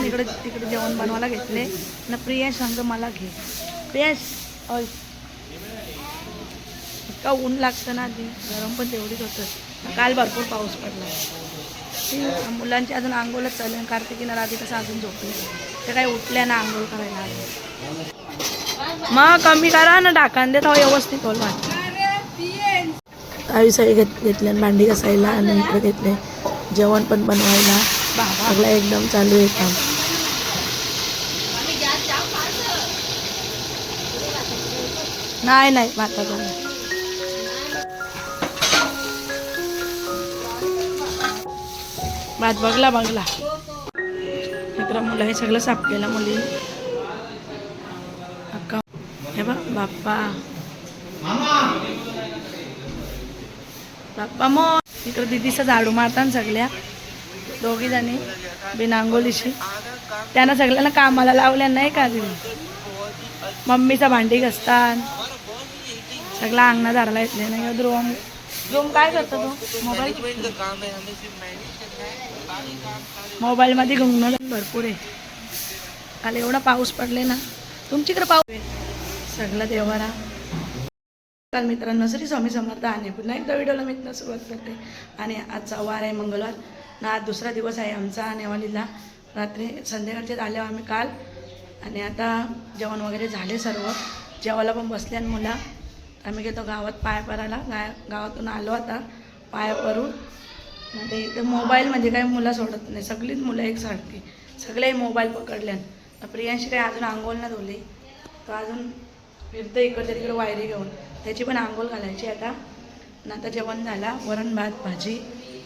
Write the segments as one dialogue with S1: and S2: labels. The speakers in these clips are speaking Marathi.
S1: पण इकडे तिकडे जेवण बनवायला घेतले. ना प्रियांश सांग मला घे. प्रियांश इतका ऊन लागतं ना आधी. गरम पण तेवढीच होतं. काल भरपूर पाऊस पडला. ती मुलांची अजून आंघोळच चालू आहे. कार्तिकीनं राधी कसं अजून झोपले ते काही उठल्या ना आंघोळ करायला आले. मग कमी करा ना टाकान देत व्यवस्थित होल तावी साडी घेत घेतल्या भांडी घासायला आणि इकडे घेतले. जेवण पण बनवायला. सगळं एकदम चालू आहे काम. नाही नाही माता नाही. भात बघला बघला. इकडं मुलं हे सगळं साफ केलं मुली. अक्का. हे बा बाप्पा. बाप्पा मग इकडं दिदीचं झाडू मारतात सगळ्या. दोघी जणी बिनांगोलीशी त्यांना सगळ्यांना कामाला लावल्या नाही का दिदी? मम्मीचा भांडी घसतात. सगळा अंगणा झाडाला येतले नाही ध्रुवम ध्रुवम काय करतो तो? मोबाईल मोबाईलमध्ये गुंगणं भरपूर आहे. काल एवढा पाऊस पडले ना तुमच्याकडे पाऊस सगळं देवारा. काल मित्रांनो श्री स्वामी समर्थ आणि पुन्हा एकदा व्हिडिओला मी इथनं सुरुवात करते. आणि आजचा वार आहे मंगळवार. ना आज दुसरा दिवस आहे आमचा नेवालीला. रात्री संध्याकाळचे आले आम्ही काल. आणि आता जेवण वगैरे झाले सर्व. जेवायला पण बसले आणि मुलं. आम्ही घेतो गावात पाय परायला गा गावातून आलो आता पाय परून आता इथं मोबाईल म्हणजे काही मुलं सोडत नाही. सगळीच मुलं एकसारखी. सगळे मोबाईल पकडल्यान प्रियांशी काही अजून आंघोळ ना धुली तर अजून फिरतं इकडच्या तिकडे वायरी घेऊन. त्याची पण आंघोळ घालायची आता. आता जेवण झाला. वरण भात भाजी.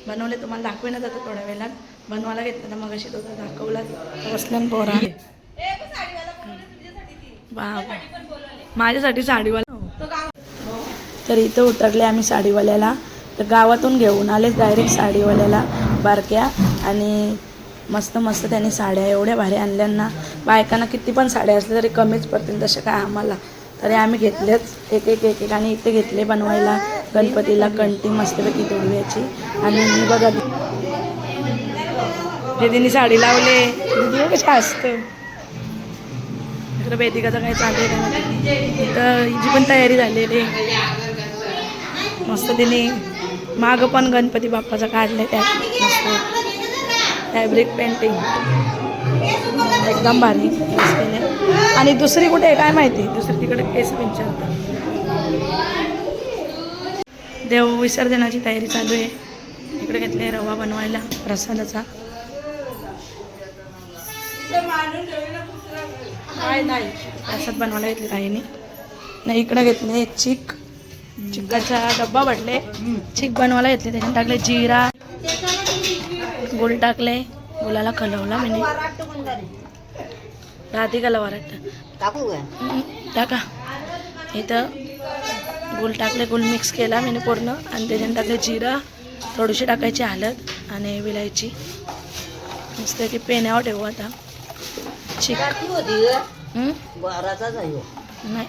S1: बनवले. तुम्हाला दाखवेनच आता थोड्या वेळात. बनवायला घेतलं तर मग अशी तो दाखवला बसल्यान पोरा बाबा माझ्यासाठी साडीवाला तर इथं उतरले आम्ही साडीवाल्याला. तर गावातून घेऊन आलेच डायरेक्ट साडीवाल्याला बारक्या आणि मस्त मस्त त्यांनी साड्या एवढ्या भारी आणल्यांना. बायकांना किती पण साड्या असल्या तरी कमीच पडतील तसे काय आम्हाला. तरी आम्ही घेतलेच एक एक एक एक आणि इथे घेतले बनवायला गणपतीला कंटी मस्तपैकी तोडव्याची. आणि मी बघा दीदीने साडी लावले. दीदी कशा असतं इकडं बेदिकाचं काय चालू आहे काय माहिती. हिची पण तयारी झालेली आहे. मस्त तिने मागं पण गणपती बाप्पाचं काढलं त्यात. मस्त. फॅब्रिक पेंटिंग एकदम भारी. केले आणि दुसरी कुठे आहे? काय माहिती? दुसरी तिकडे केस विचारतात देव विसर्जनाची तयारी चालू आहे. इकडे घेतले रवा बनवायला प्रसादाचा. प्रसाद बनवायला घेतले काहीने नाही इकडे घेतले चिक. चिकाचा डब्बा भरले चिक बनवायला घेतले त्याच्यात टाकले जिरा. गुळ टाकले. गुलाला खलवला मी राधिकाला वराट
S2: टाकू
S1: इथं गुळ टाकले गुळ मिक्स केला मी पूर्ण. आणि त्याच्यात टाकले जिरा. थोडीशी टाकायची हळद आणि विलायची. मस्त की पेण्यावर ठेवू आता. चिक. हं? नाही.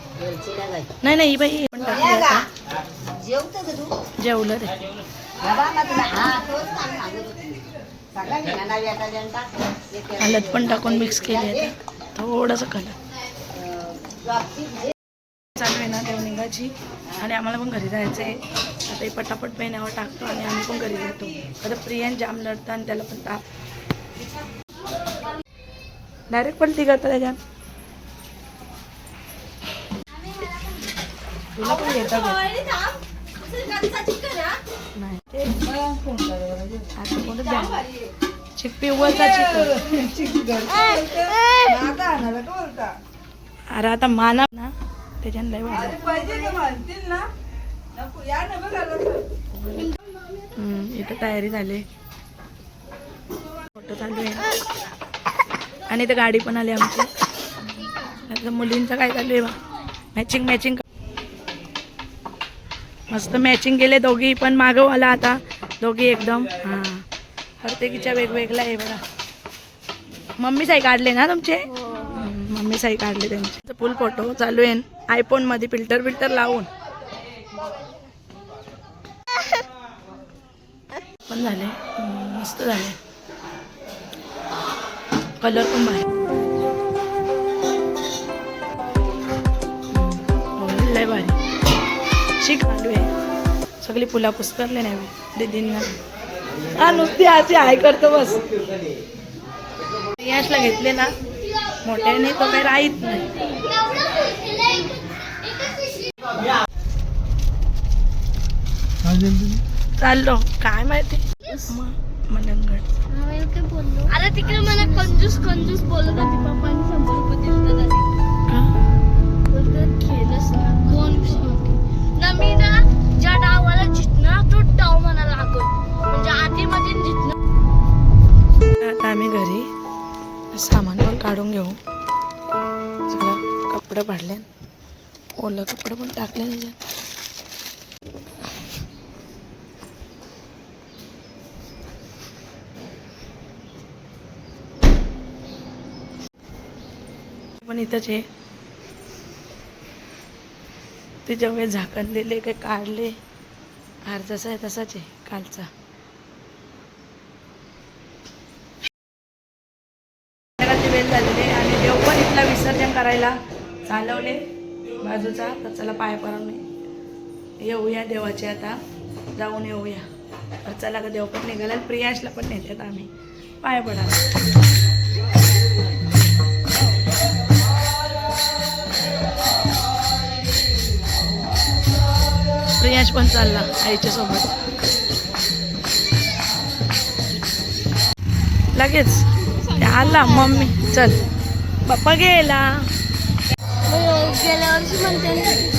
S1: नाही नाही बाई पण टाकली जेवलं ते
S2: हा एक,
S1: हळद पण टाकून मिक्स केली थोडंसं कलर चालू आहे ना देवनिंगाची. आणि आम्हाला पण घरी जायचं आहे आता हे पटापट पेण्यावर टाकतो आणि आम्ही पण घरी जातो. आता प्रियान जाम लढतं आणि त्याला पण ताप. डायरेक्ट पलटी करतं त्याच्यात तुला पण घेता ते आता कोणतं द्या चिप्पी अरे आता माना ना त्याच्यानं लय इथं तयारी झाली. फोटो चालू आहे. आणि इथं गाडी पण आली आमची. मुलींचं काय चालू आहे बा? मॅचिंग मॅचिंग मस्त मॅचिंग केले दोघी पण मागव आला आता. दोघी एकदम. हां. प्रत्येकीच्या वेगवेगळ्या आहे बघा. मम्मी साई काढले ना तुमचे? हम्म, मम्मी साई काढले त्यांचे. फुल फोटो चालू आहे. आयफोनमध्ये फिल्टर फिल्टर लावून. पण झाले. मस्त झाले. कलर पण भारी. भारी. शिक आलू आहे सगळी फुला पुस्करले नाही दीदींना. हा नुसती अशी आय करतो बस. यशला घेतले ना मोठ्याने तो काही राहीत नाही. चाललो काय माहिती? म- मनंगड
S3: अरे तिकडे मला कंजूस कंजूस बोलत होती पप्पांनी शंभर रुपये दिले? बोलतात खेळच ना. दोन ना मी ना
S1: सामान पण काढून घेऊ. सगळं कपडे पाडले ओलं कपडे पण टाकले त्याच्यात. पण इथंच आहे त्याच्या वेळेस झाकण दिले काही काढले. हार जसा आहे तसाच आहे कालचा संध्याकाळची वेळ झालेली आहे आणि देव पण इथला विसर्जन करायला चालवले बाजूचा. तर चला पाय पडून येऊया देवाचे आता. जाऊन येऊया. तर चला का देव पण निघाला प्रियांशला पण नेतात आम्ही. पाय पडा. प्रियांश पण चालला आईच्या सोबत लगेच आला मम्मी. चल पप्पा गेला
S3: गेल्या वर्षी म्हणते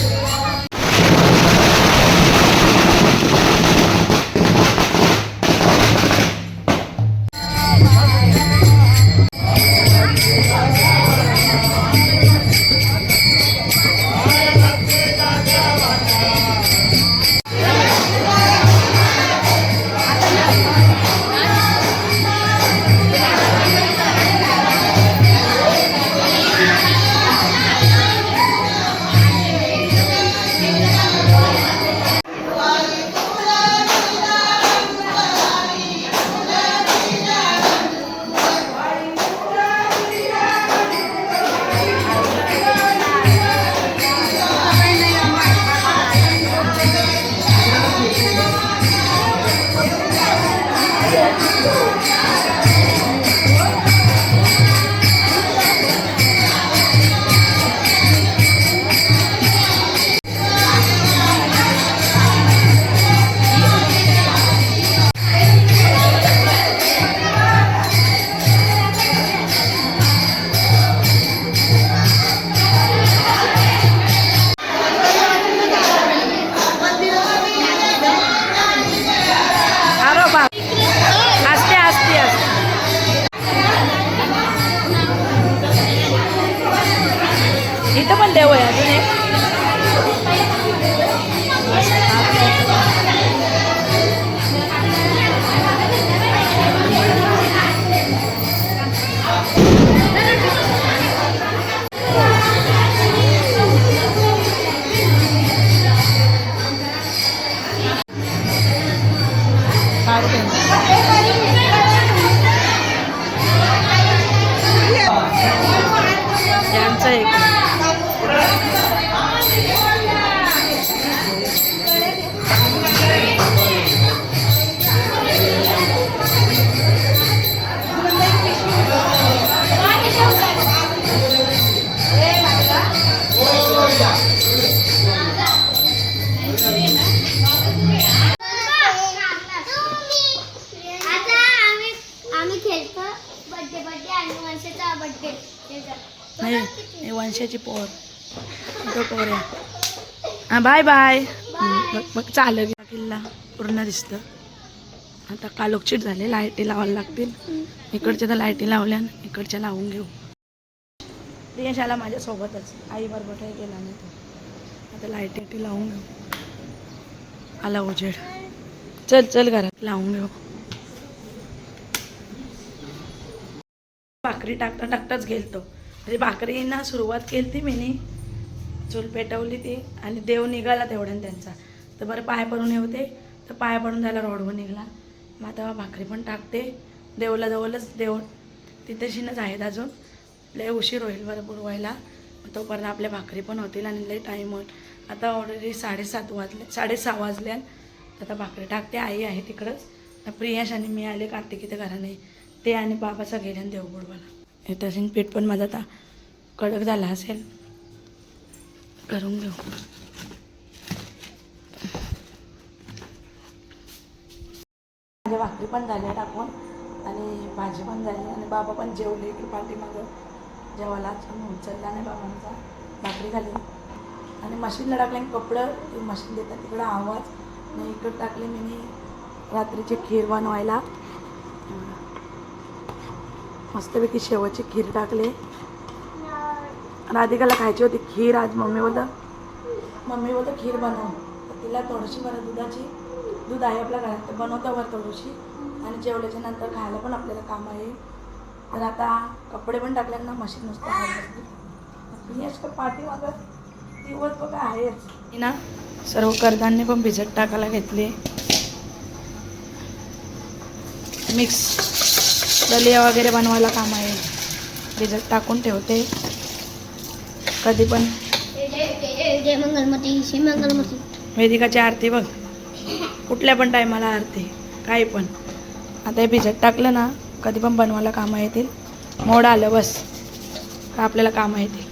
S1: वंशाची पोर. पोर. हा बाय बाय. मग मग चालेल किल्ला पूर्ण दिसतं. आता कालोक्षीट झाले लाईटी लावायला लागतील. इकडच्या तर लाईटी लावल्या इकडच्या लावून घेऊ. प्रियश आला माझ्यासोबतच. आई बरोबर काही गेला नाही तो. आता लाईटी लावून घेऊ. आला उजेड. चल चल घरात लावून घेऊ. भाकरी टाकता टाकताच गेलतो. म्हणजे भाकरींना सुरुवात केली ती मीनी. चूल पेटवली ती आणि देव निघाला तेवढ्यानं त्यांचा. तर बरं पाय पडून हे होते. तर पाय पडून झाला रोडवर निघाला. मग आता भाकरी पण टाकते. देवला जवळच देव तिथेशीनच आहेत अजून. लय उशीर होईल बरं बुरवायला तोपर्यंत आपल्या भाकरी पण होतील आणि लय टाईम होईल. आता ऑलरेडी साडेसात वाजले साडेसहा वाजल्या आता भाकरी टाकते. आई आहे तिकडंच. प्रियाश आणि मी आले. कार्तिकी तर घरा नाही ते आणि बाबाचा गेले देवबुडवाला तसेच हे पीठ पण माझा आता कडक झाला असेल. करून घेऊ. माझ्या भाकरी पण झाल्या टाकून आणि भाजी पण झाली आणि बाबा पण जेवले इकडे पाठीमागं. जेवायला उचलला नाही बाबांचा. भाकरी झाली. आणि मशीनला टाकले कपडं मशीन देतात. तिकडं आवाज आणि इकडं टाकले मी रात्रीची खीर बनवायला. मस्तपैकी शेवटची खीर टाकले. राधिकाला खायची होती खीर आज मम्मी बोलतं मम्मी बोलतं खीर बनव. तर तिला थोडीशी बरं दुधाची दूध आहे आपल्या घरात बनवता बरं थोडीशी. आणि जेवल्याच्या नंतर खायला पण आपल्याला काम आहे. तर आता कपडे पण टाकले ना मशीन नुसतं यश का पाठीमागं दिवस बघा आहेच. मी ना सर्व कडधान्य पण भिजत टाकायला घेतले. मिक्स दलिया वगैरे बनवायला काम आहे. भिजत टाकून ठेवते. कधी पण. वेदिकाची आरती बघ. कुठल्या पण टायमाला आरती. काही पण. आता हे भिजत टाकलं ना कधी पण बनवायला कामं येतील. मोड आलं बस. का आपल्याला कामं येतील?